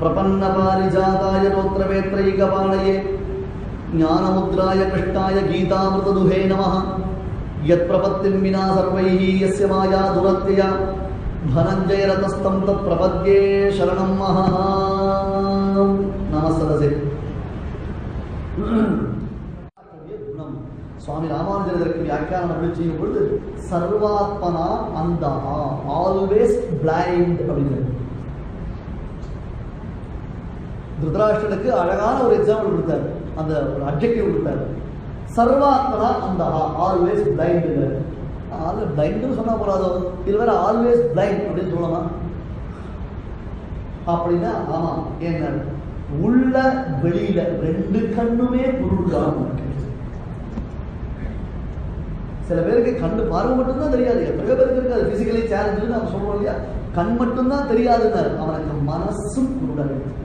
പ്രപന്നപാരിജാതായ ഗോത്രവേത്രൈകപാണയെ ജ്ഞാനമുദ്രായ കൃഷ്ണായ ഗീതാമൃതദുഹേ നമ. യത്പ്രപത്തിം വിനാ സർവൈഃ യസ്യ മായാ ദുരത്യയ. ധനഞ്ജയരതസ്തം തത്പ്രപദ്യേ ശരണം മഹാ. നമസ്തേ சுவாமி ராமானுஜர் இதற்கு வியாக்கியானம் அப்படி செய்யும் பொழுது சர்வாத்மனா அந்த ஆல்வேஸ் பிளைண்ட் அப்படிங்கிறது திருதராஷ்டனுக்கு அழகான ஒரு எக்ஸாம்பிள் கொடுத்தாரு. அந்த ஒரு அப்ஜெக்டிவ் கொடுத்தாரு. சர்வாத்மனா அந்த ஆல்வேஸ் பிளைண்ட் ஆல் பிளைண்ட்னு சொன்னால் போறாதோ? இது வேற ஆல்வேஸ் பிளைண்ட் அப்படின்னு சொல்லலாமா அப்படின்னா ஆமாம் என்ன உள்ள வெளியில ரெண்டு கண்ணுமே குருடாக சில பேருக்கு கண்ணு பார்வை மட்டும்தான் தெரியாது. எத்தனையோ பேருக்கு இருக்காது பிசிக்கலி சேலஞ்சுன்னு நம்ம சொல்றோம் இல்லையா? கண் மட்டும்தான் தெரியாதுன்னாரு. அவனுக்கு மனசும் குருடாக இருக்கு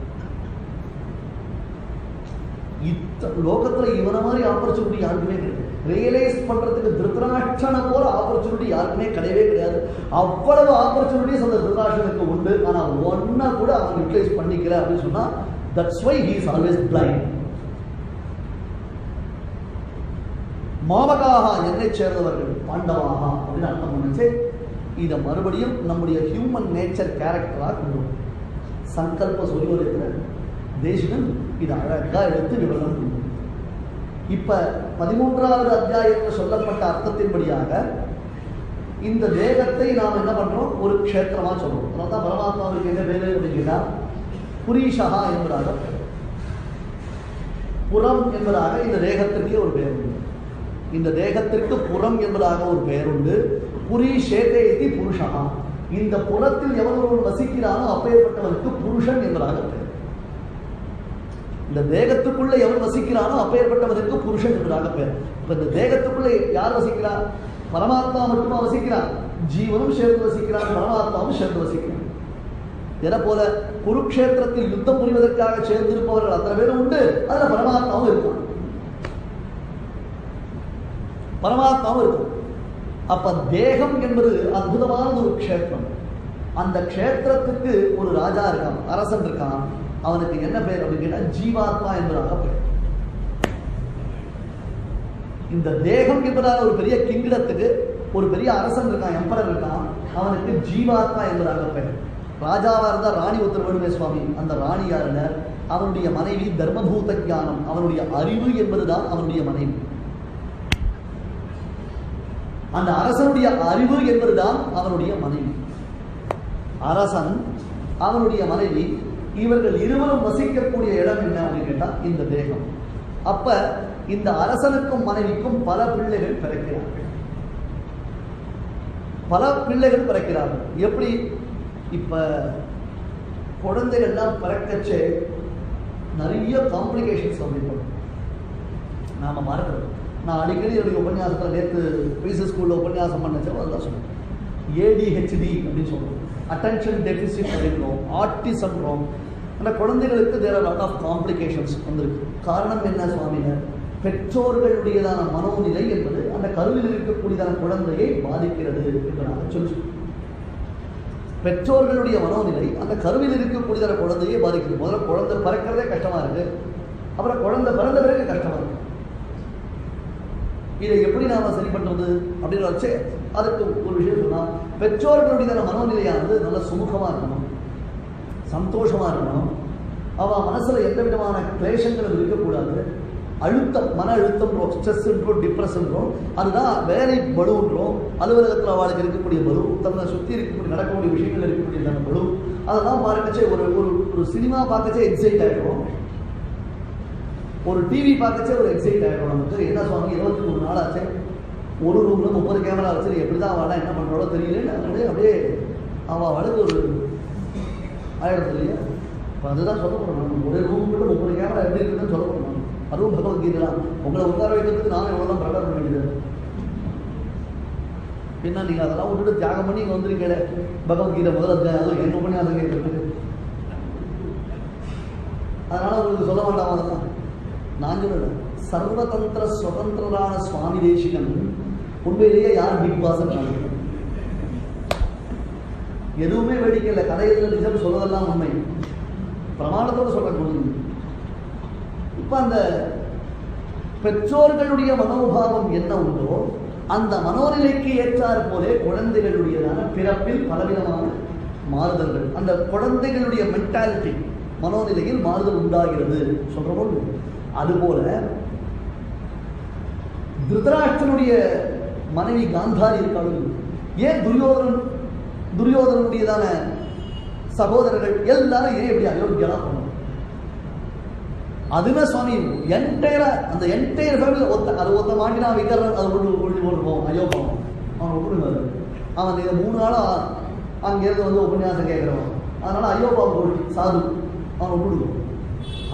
லோகத்தில் இவனை மாதிரி ஆப்பர்ச்சுனிட்டி யாருக்குமே கிடையாது. ரியலைஸ் பண்றதுக்கு திருத்தராஷ்டனை போல ஆப்பர்ச்சுனிட்டி யாருக்குமே கிடையவே கிடையாது. அவ்வளவு ஆப்பர்ச்சுனிட்டிஸ் அந்த திருத்தராஷ்டனுக்கு உண்டு. ஆனா ஒன்னா கூட அவன் யூட்டிலைஸ் பண்ணிக்கல அப்படின்னு சொன்னா that's why he is always blind மாமகாக என்னை சேர்ந்தவர்கள் பாண்டவாக அப்படின்னு அர்த்தம் பண்ணிச்சு இதை மறுபடியும் நம்முடைய ஹியூமன் நேச்சர் கேரக்டராக கொண்டு வரும். சங்கல்ப சொல்லுவதில் தேசிகன் இது அழகாக எடுத்து விவரணம் இப்ப பதிமூன்றாவது அத்தியாயத்தில் சொல்லப்பட்ட அர்த்தத்தின்படியாக இந்த தேகத்தை நாம் என்ன பண்றோம்? ஒரு க்ஷேத்திரமா சொல்றோம். அதனால தான் பரமாத்மாவுக்கு என்ன பேரு அப்படின்னா கேட்டா புரீஷா என்பதாக புறம் என்பதாக இந்த தேகத்திற்கே ஒரு பெயர் உண்டு இந்த தேகத்திற்கு புறம் என்பதாக ஒரு பெயர் உண்டு புரி சேதேதி புருஷா இந்த புறத்தில் எவன் ஒருவன் வசிக்கிறானோ அப்பேற்பட்டவனுக்கு புருஷன் என்பதாக பெயர். இந்த தேகத்துக்குள்ள எவன் வசிக்கிறானோ அப்பேற்பட்டவனுக்கு புருஷன் என்பதாக பேர். இப்ப இந்த தேகத்துக்குள்ள யார் வசிக்கிறா? பரமாத்மா மட்டுமா வசிக்கிறான் ஜீவனும் சேர்ந்து வசிக்கிறான் பரமாத்மாவும் சேர்ந்து வசிக்கிறான். என போல? குருக்ஷேத்திரத்தில் யுத்தம் புரிவதற்காக சேர்ந்திருப்பவர்கள் அத்தனை பேரும் உண்டு. அதுல பரமாத்மாவும் இருக்கும். பரமாத்மாவும் இருக்கும். அப்ப தேகம் என்பது அற்புதமான ஒரு க்ஷேத்திரம். அந்த க்ஷேத்திரத்துக்கு ஒரு ராஜா இருக்கான் அரசன் இருக்கான். அவனுக்கு என்ன பெயர் அப்படின்னு கேட்டால் ஜீவாத்மா என்பதாக பெயர். இந்த தேகம் என்பதால் ஒரு பெரிய கிங்கிடத்துக்கு ஒரு பெரிய அரசன் இருக்கான் எம்பரர் இருக்கான் அவனுக்கு ஜீவாத்மா என்பதாக பெயர். ராஜாவா இருந்தா ராணி உத்தரவேணுமே சுவாமி. அந்த ராணி யாருல அவனுடைய மனைவி தர்மபூத ஞானம் அவனுடைய அறிவு என்பதுதான் அவனுடைய மனைவி. அந்த அரசனுடைய அறிவு என்பதுதான் அவனுடைய மனைவி. அரசன் அவனுடைய மனைவி இவர்கள் இருவரும் வசிக்கக்கூடிய இடம் என்ன அப்படின்னு கேட்டால் இந்த தேகம். அப்ப இந்த அரசனுக்கும் மனைவிக்கும் பல பிள்ளைகள் பிறக்கிறார்கள். பல பிள்ளைகள் பிறக்கிறார்கள். எப்படி? இப்ப குழந்தைகள்லாம் பிறக்கச்சே நிறைய காம்ப்ளிகேஷன்ஸ் வந்து நாம மறக்கிறோம் நான் அடிக்கடி என்னுடைய உபன்யாசத்தில் நேற்று பிசி ஸ்கூலில் உபன்யாசம் பண்ணச்சோ அதுதான் சொன்னேன். ஏடிஹெச்டி அப்படின்னு சொல்லுவோம் அட்டென்ஷன் டெபிசிட் அப்படின்றோம் ஆட்டிசம்ன்றோம் ஆனால் குழந்தைகளுக்கு there are lot of complications வந்திருக்கு. காரணம் என்ன சுவாமினர் பெற்றோர்களுடையதான மனோநிலை என்பது அந்த கருவில் இருக்கக்கூடியதான குழந்தையை பாதிக்கிறது என்று நாங்கள் சொல்லி பெற்றோர்களுடைய மனோநிலை அந்த கருவில் இருக்கக்கூடியதான குழந்தையை பாதிக்கிறது. முதல்ல குழந்தை பிறக்கிறதே கஷ்டமா இருக்கு. அப்புறம் குழந்தை பிறந்த பிறகு கஷ்டமா இருக்கு. இதை எப்படி நாம சரி பண்றது அப்படின்னு வச்சு அதுக்கு ஒரு விஷயம் சொன்னா பெற்றோர்களுடைய மனோநிலையானது நல்ல சுமூகமாக இருக்கணும் சந்தோஷமாக இருக்கணும். அவன் மனசில் எந்த விதமான கிளேஷங்களும் இருக்கக்கூடாது. அழுத்தம் மன அழுத்தம்ன்றோம் ஸ்ட்ரெஸ்ன்றோம் டிப்ரெஷன்றோம் அதுதான் வேலை பலுன்றோம் அலுவலகத்தில் அவளுக்கு இருக்கக்கூடிய பலு தன்னை சுற்றி இருக்கக்கூடிய நடக்கக்கூடிய விஷயங்கள் இருக்கக்கூடிய அந்த பலு அதெல்லாம் பார்க்கச்சே ஒரு ஒரு ஒரு சினிமா பார்க்கச்சே எக்ஸைட் ஆகிடும் ஒரு டிவி பார்க்கச்சே ஒரு எக்ஸைட் ஆகிடும் நமக்கு என்ன சுவாமி இருபத்தி மூணு நாள் ஆச்சு. ஒரு ரூம்ல முப்பது கேமரா வச்சு எப்படி தான் அவள் என்ன பண்ணுறாளோ தெரியல அப்படியே அப்படியே அவள் அவளுக்கு ஒரு ஆயிடுறது இல்லையா இப்போ அதுதான் சொல்ல போகிறோம் ஒரே ரூமுக்குள்ள முப்பது கேமரா எப்படி இருக்குதுன்னு சொல்ல போகிறோம் அதுவும் பகவத்கீதை உங்களை உட்கார வைக்கிறதுக்கு நானும் எவ்வளோ தான் ப்ரிப்பேர் பண்ண வேண்டியது பின்ன நீங்கள் அதெல்லாம் விட்டுட்டு தியாகம் பண்ணி இங்கே வந்திருக்கீங்களே. பகவத்கீதை முதல் அத்தியாயம் அதுவும் என்ன பண்ணி அதை கேட்கறதுக்கு அதனால உங்களுக்கு சொல்ல வேண்டாம் அதெல்லாம். நான் சொல்லல சர்வதந்திர சுதந்திரரான சுவாமி தேசிகன் உண்மையிலேயே யார் பிக் பாஸ் எதுவுமே வேடிக்கை இல்லை கதையில் நிஜம் சொல்வதெல்லாம் உண்மை. பிரமாணத்தோடு சொல்ற குரு இப்ப அந்த பெற்றோர்களுடைய மனோபாவம் என்ன உண்டோ அந்த மனோநிலைக்கு ஏற்றார் போலே குழந்தைகளுடையதான பிறப்பில் பலவிதமான மாறுதல்கள். அந்த குழந்தைகளுடைய மென்டாலிட்டி மனோநிலையில் மாறுதல் உண்டாகிறது. சொல்றோம். அதுபோல திருதராஷ்டனுடைய மனைவி காந்தாரி இருக்காள் ஏன் துரியோதனன் துரியோதனனுடையதான சகோதரர்கள் எல்லாரும் ஏன் இப்படி அயோக்கியலா பண்ணணும் அதுவே சுவாமி என்டையரா அந்த என்டையர் ஃபேமிலி ஒத்த அது ஒத்த மாட்டினா விக்கிறன் அது ஒன்று ஒழி போட்டுருப்போம் ஐயோ பாவம் அவன் விட்டுருங்க அவன் இந்த மூணு நாளும் அங்கேருந்து வந்து உபன்யாசம் கேட்குறவன். அதனால ஐயோ பாவம் போட்டு சாது. அவன் விட்டுடுவோம்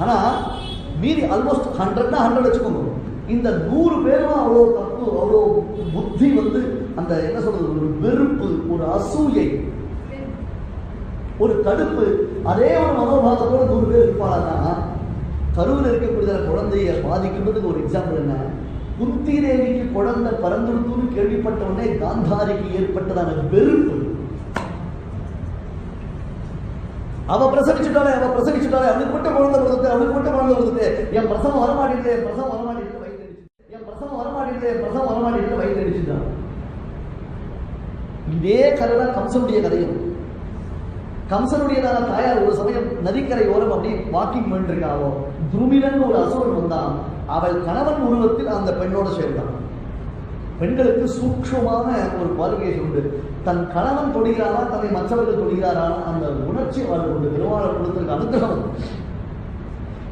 ஆனா மீதி ஆல்மோஸ்ட் ஹண்ட்ரட்னா ஹண்ட்ரட் வச்சுக்கோங்க. இந்த நூறு பேரும் அவ்வளோ தப்பு அவ்வளோ புத்தி வந்து அந்த என்ன சொல்றது ஒரு வெறுப்பு ஒரு அசூயை ஒரு கடுப்பு. அதே ஒரு மனோபாவத்தோட நூறு பேர் இருப்பாளன்னா கருவில் இருக்கக்கூடிய குழந்தைய பாதிக்கின்றதுக்கு ஒரு எக்ஸாம்பிள் என்ன? குந்தி தேவிக்கு குழந்தை பறந்துடுத்துன்னு கேள்விப்பட்ட உடனே காந்தாரிக்கு ஏற்பட்டதான வெறுப்பு. அவ பிரசவிச்சுட்டாலே அவ பிரசவிச்சுட்டாலே அவனுக்கு மட்டும் குழந்தை வருது அவனுக்கு மட்டும் குழந்தை வருது என் பிரசவம் வரமாட்டேங்குது என் பிரசவம் வரமாட்டேங்குது வயிற்று அடிச்சு என் பிரசவம் வரமாட்டேங்குது என் பிரசவம் வரமாட்டேங்குது வயிற்று அடிச்சுட்டான் இதே கதை தான் கம்சனுடைய கதையும். கம்சனுடையதான தாயார் ஒரு சமயம் நதிக்கரை ஓரம் அப்படி வாக்கிங் பண்ணிருக்காவோ துருமிலன் ஒரு அசுரன் வந்தான். அவள் கணவன் உருவத்தில் அந்த பெண்ணோட சேர்ந்தான். பெண்களுக்கு சூக்ஷமான ஒரு குவாலிஃபிகேஷன் உண்டு தன் கணவன் தொடுகிறாரா தன்னை மற்றவர்கள் தொடுகிறாரா அந்த உணர்ச்சி அவர்கள் உண்டு. திருவாளர் கொடுத்திருக்க அனுகிரகம்.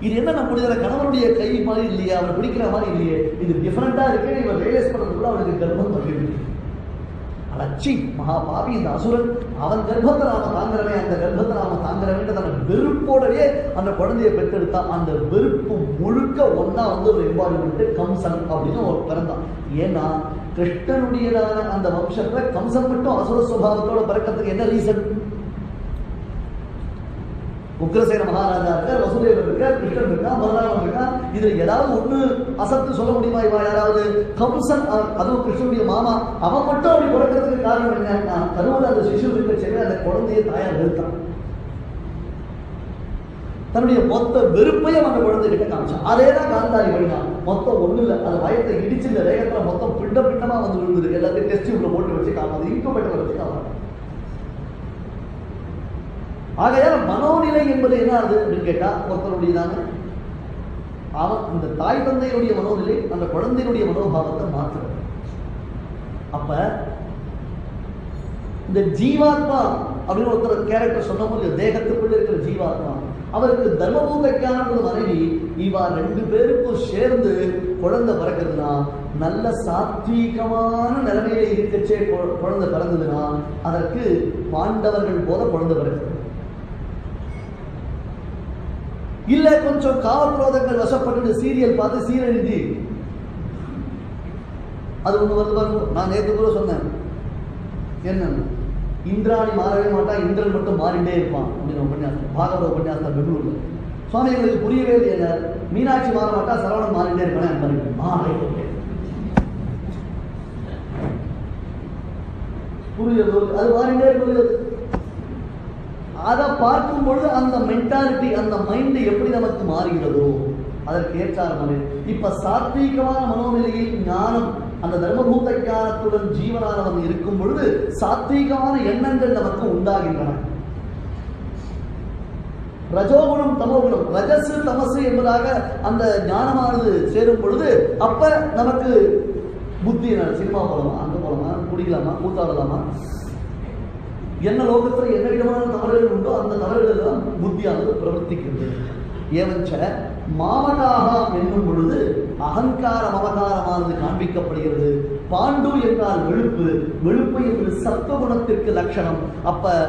இது என்ன நம்ம நம்முடைய கணவனுடைய கை மாதிரி இல்லையே அவர் பிடிக்கிற மாதிரி இல்லையே இது டிஃபரெண்டா இருக்கு இவர் ரியலைஸ் பண்றதுக்குள்ள அவனுக்கு கர்ப்பம் தள்ளிவிட்டு அலட்சி மகாபாவி இந்த அசுரன். அவன் கர்ப்பத்தை நாம தாங்குறவன் அந்த கர்ப்பத்தை நாம தாங்கிறவன் அந்த வெறுப்போடவே அந்த குழந்தையை பெற்றெடுத்தான் அந்த வெறுப்பு முழுக்க ஒன்னா வந்து ஒரு எம்பாடிமெண்ட் கம்சன் அப்படின்னு ஒரு பிறந்தான். ஏன்னா கிருஷ்ணனுடையதான அந்த வம்சத்துல கம்சன் மட்டும் அசுர சுபாவத்தோட பிறக்கிறதுக்கு என்ன ரீசன் உக்ரசேன மகாராஜா இருக்கார் வசுதேவர் இருக்கார் கிருஷ்ணன் இருக்கா பலராமன் இருக்கா இதுல ஏதாவது ஒண்ணு அசத்து சொல்ல முடியுமா? இவா யாராவது? கம்சன் அதுவும் கிருஷ்ணனுடைய மாமா. அவன் மட்டும் அப்படி பிறக்கிறதுக்கு காரணம் என்ன? கருவில் அந்த சிசு இருக்க சரி அந்த குழந்தைய தாயார் வெறுத்தான். தன்னுடைய மொத்த வெறுப்பையும் அந்த குழந்தை கிட்ட காமிச்சான். அதே தான் காந்தாரி பண்ணினான் மொத்தம் ஒண்ணு இல்லை. அந்த வயத்தை இடிச்சு இந்த வேகத்துல மொத்தம் பிண்ட பிண்டமா வந்து விழுந்தது. எல்லாத்தையும் டெஸ்ட் டியூப்ல போட்டு வச்சு காமாது இன்குபேட்டர் வச்சு காமாது ஆகையால் மனோநிலை என்பது என்ன ஆகுது அப்படின்னு கேட்டா ஒருத்தருடையதான அவன் இந்த தாய் தந்தையுடைய மனோநிலை அந்த குழந்தையுடைய மனோபாவத்தை மாற்றுறது. அப்ப இந்த ஜீவாத்மா அப்படின்னு ஒருத்தர் கேரக்டர் சொன்ன போது தேகத்துக்குள்ள இருக்கிற ஜீவாத்மா. அவருக்கு தர்மபூதைக்கான மனைவி இவா ரெண்டு பேருக்கும் சேர்ந்து குழந்தை பிறக்குதுன்னா நல்ல சாத்வீகமான நிலைமையில இருக்கச்சே குழந்தை பிறந்ததுன்னா அதற்கு பாண்டவர்கள் போல குழந்தை பிறக்குது. இல்ல கொஞ்சம் காவல்ரோதங்கள் வசப்பட்டு சீரியல் பார்த்து சீரழிஞ்சு அது ஒண்ணு வந்து பாருங்க. நான் நேற்று கூட சொன்னேன். என்ன இந்திராணி மாறவே மாட்டான் இந்திரன் மட்டும் மாறிண்டே இருப்பான் அப்படின்னு உபன்யாசம். பாகவத உபன்யாசம் பெங்களூர்ல. சுவாமி எங்களுக்கு புரியவே இல்லை மீனாட்சி மாற மாட்டா சரவணன் மாறிண்டே இருப்பானே அந்த மாதிரி ஆ, புரியுது? அது மாறிண்டே புரியுது அதை பார்க்கும் பொழுது அந்த மென்டாலிட்டி அந்த மைண்ட் எப்படி நமக்கு மாறுகிறதோ அதற்கு ஏற்றார் மாதிரி இப்ப சாத்வீகமான மனோநிலையில் ஞானம் அந்த தர்மபூத ஞானத்துடன் ஜீவனானவன் இருக்கும் பொழுது சாத்வீகமான எண்ணங்கள் நமக்கு உண்டாகின்றன. ரஜோகுணம் தமோகுணம் ரஜசு தமசு என்பதாக அந்த ஞானமானது சேரும் பொழுது அப்ப நமக்கு புத்தி என்ன? சினிமா போலாமா? அங்க போலாமா? குடிக்கலாமா? கூத்தாடலாமா? என்ன லோகத்துல என்ன விதமான தவறுகள் உண்டோ அந்த தவறுகள் எல்லாம் புத்தியானது பிரவர்த்திக்கின்றது ஏவச்ச மாமகாக என்னும் பொழுது அகங்கார மமகாரமானது காண்பிக்கப்படுகிறது. பாண்டு என்றால் வெளுப்பு. வெளுப்பு என்பது சத்துவகுணத்திற்கு லட்சணம். அப்ப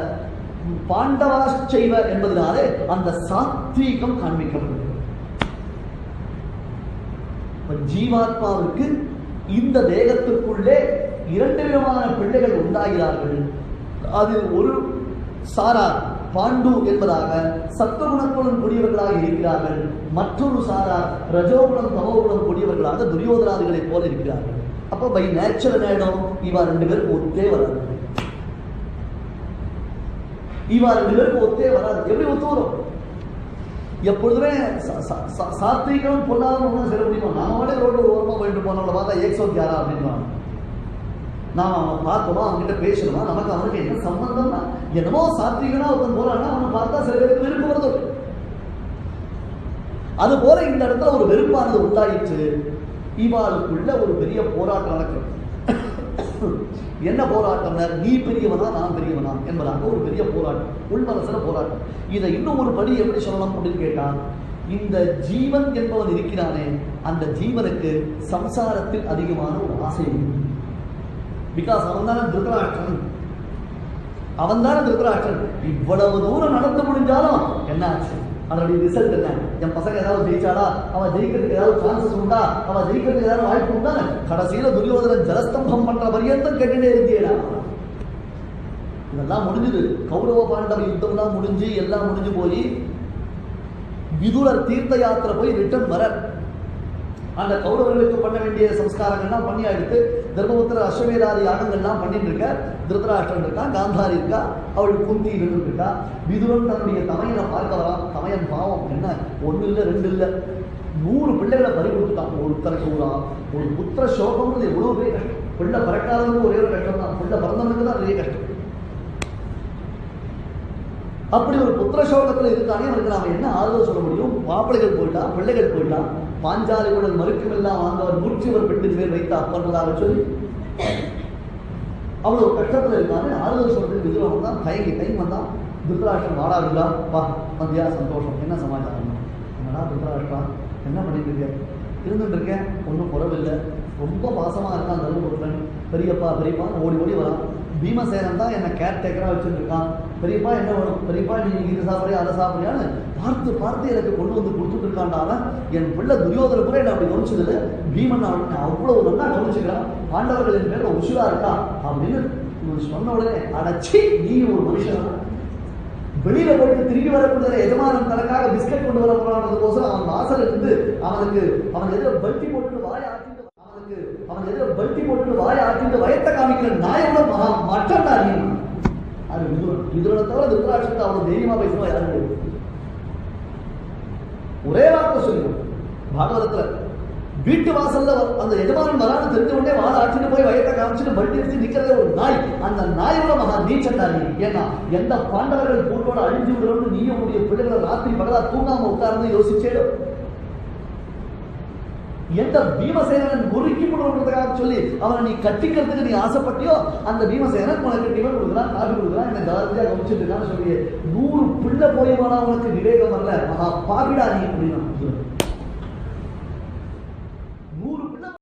பாண்டவாச்சைவ என்பதனாலே அந்த சாத்வீகம் காண்பிக்கப்படுகிறது. ஜீவாத்மாவிற்கு இந்த தேகத்திற்குள்ளே இரண்டு விதமான பிள்ளைகள் உண்டாகிறார்கள். அது ஒரு சாரார் பாண்டு என்பதாக சத்துவகுணத்துடன் கூடியவர்களாக இருக்கிறார்கள். மற்றொரு சாரார் ரஜோகுணம் தமோகுணம் கூடியவர்களாக துரியோதராதிகளைப் போல இருக்கிறார்கள். அப்போ பை நேச்சுரல் ஆயிடும் இவா ரெண்டு பேருக்கு ஒத்தே வராது. இவா ரெண்டு பேருக்கு ஒத்தே வராது. எப்படி ஒத்து வரும்? எப்பொழுதுமே சா- சா- சொல்ல முடியுமா? நாம மட்டும் ஓரமாக ஒரு போயிட்டு போனவங்கள பார்த்தா ஏக்ஸோ கேரா அப்படின்னு நாம் அவனை பார்க்கணும் அவன்கிட்ட பேசணுமா? நமக்கு அவனுக்கு என்ன சம்பந்தம்னா என்னமோ சாத்வீகனா ஒருத்தன் போறான்னா அவனை பார்த்தா சில பேருக்கு வெறுப்பு வருது. அது போல இந்த இடத்துல ஒரு வெறுப்பானது உண்டாயிற்று. இவாளுக்குள்ள ஒரு பெரிய போராட்டம் நடக்கிறது. என்ன போராட்டம்னா நீ பெரியவனா நான் பெரியவனா என்பதாக ஒரு பெரிய போராட்டம் உள்மனசுல போராட்டம். இதை இன்னும் ஒரு படி எப்படி சொல்லலாம் அப்படின்னு கேட்டால் இந்த ஜீவன் என்பவன் இருக்கிறானே அந்த ஜீவனுக்கு சம்சாரத்தில் அதிகமான ஒரு ஆசை பிகாஸ் அவன் தானே திருத்தராஷ்டிரன் அவன் தானே திருத்தராஷ்டிரன் இவ்வளவு தூரம் நடந்து முடிஞ்சாலும் என்ன ஆச்சு? அதனுடைய ரிசல்ட் என்ன? என் பசங்க ஏதாவது ஜெயிச்சாடா அவன் ஜெயிக்கிறதுக்கு ஏதாவது சான்சஸ் உண்டா? அவன் ஜெயிக்கிறதுக்கு ஏதாவது வாய்ப்பு உண்டா? கடைசியில துரியோதனன் ஜலஸ்தம்பம் பண்ற பரியந்தம் கேட்டுட்டே இருந்தியடா இதெல்லாம் முடிஞ்சது. கௌரவ பாண்டவ யுத்தம்லாம் முடிஞ்சு எல்லாம் முடிஞ்சு போய் விதுரர் தீர்த்த யாத்திரை போய் ரிட்டர்ன் வர அந்த கௌரவர்களுக்கு பண்ண வேண்டிய சம்ஸ்காரங்கள்லாம் பண்ணி எடுத்து தர்மபுத்திர அஸ்வமேதாதி யாகங்கள்லாம் பண்ணிட்டு இருக்க திருதராஷ்டிரன் இருக்கா காந்தாரி இருக்கா அவள் குந்தி இருந்து இருக்கா. தன்னுடைய தமையனை பார்க்க வரான் தமையன் பாவம் என்ன? ஒன்று இல்லை ரெண்டு இல்லை நூறு பிள்ளைகளை பறி கொடுத்துட்டான். ஒருத்தருக்கு ஒரு ஒரு புத்திர சோகம்ன்றது எவ்வளோ பெரிய கஷ்டம். பிள்ளை பிறக்காதவனுக்கு ஒரே ஒரு கஷ்டம் தான். பிள்ளை பிறந்தவனுக்கு தான் நிறைய கஷ்டம். அப்படி ஒரு புத்திர சோகத்தில் இருக்கானே அவனுக்கு நாம் என்ன ஆறுதல் சொல்ல முடியும்? மாப்பிள்ளைகள் போயிட்டா பிள்ளைகள் போயிட்டான் பாஞ்சாலியுடன் மறுக்கமெல்லாம் ஆண்டவர் மூச்சுவர் பெட்டு பேர் வைத்த அப்பன்றதாக சொல்லி அவ்வளவு கஷ்டத்தில் இருக்காரு. ஆறுதல் சொல்றது விதுரம் தான் தயங்கி டைம் வந்தான். திருத்தராஷ்டிரம் வாடா விடா வா மத்தியா சந்தோஷம். என்ன சமாச்சாரம்? என்னடா திருத்தராஷ்டிரா? என்ன பண்ணிட்டு இருக்க இருந்துட்டு இருக்கேன். ஒன்றும் குறவில்லை. ரொம்ப பாசமாக இருக்கான் தர்மபுரன் பெரியப்பா பெரியப்பா ஓடி ஓடி வரான். பீமசேனன் தான் என்னை கேர் டேக்கராக வச்சுருக்கான் பெரியப்பா என்ன வேணும்? பெரியப்பா நீ இது சாப்பிட்றியா அதை சாப்பிட்றியான்னு பார்த்து பார்த்து எனக்கு கொண்டு வந்து கொடுத்துட்டு இருக்காண்டால என் பிள்ளை துரியோதன கூட என்ன அப்படி கவனிச்சதில்ல. பீமன் அவன் அவ்வளோ நல்லா கவனிச்சுக்கிறான். பாண்டவர்களின் பேரில் உசுரா இருக்கா? அப்படின்னு சொன்ன உடனே அடைச்சி நீ ஒரு மனுஷன். வெளியில போயிட்டு திரும்பி வரக்கூடிய எஜமானன் தனக்காக பிஸ்கட் கொண்டு வர போறான்றதுக்கோசரம் அவன் வாசல் இருந்து அவனுக்கு அவன் எதிர பல்ட்டி போட்டு வாய ஆட்டிட்டு அவனுக்கு அவன் எதிர பல்ட்டி போட்டு வாய ஆட்டிட்டு வயத்தை காமிக்கிற நாயோட மகா மட்டண்டா நீ அது விதுரன் விதுரனை தவிர திருத்தராட்சத்தை அவன் தைரியமா பேசுவா யாரும் கிடையாது. ஒரே வார்த்தை சொல்லுவோம் பாகவதத்துல வீட்டு வாசல்ல வ- அந்த எஜமானன் வரான்னு தெரிஞ்ச உடனே வாழ ஆட்டிட்டு போய் வயத்தை காமிச்சுட்டு பல்ட்டி அடிச்சு நிக்கிறதே ஒரு நாய் அந்த நாயோட மகா நீச்சண்டா நீ ஏன்னா எந்த பாண்டவர்கள் கூட்டோட அழிஞ்சு விடுறோம்னு நீயும் உடைய பிள்ளைகளை ராத்திரி பகலா தூங்காம உட்கார்ந்து யோசிச்சேடோ எந்த பீமசேனன் உருக்கி போடுவதற்காக சொல்லி அவனை நீ கட்டிக்கிறதுக்கு நீ ஆசைப்பட்டியோ அந்த பீமசேனன் உனக்கு டிவன் கொடுக்குறான் காபி கொடுக்குறான் என்ன ஜாலியா கவனிச்சுட்டு இருக்கான்னு சொல்லி நூறு பிள்ளை போய் வேணா உனக்கு விவேகம் வரல மகா பாவிடா நீ அப்படின்னு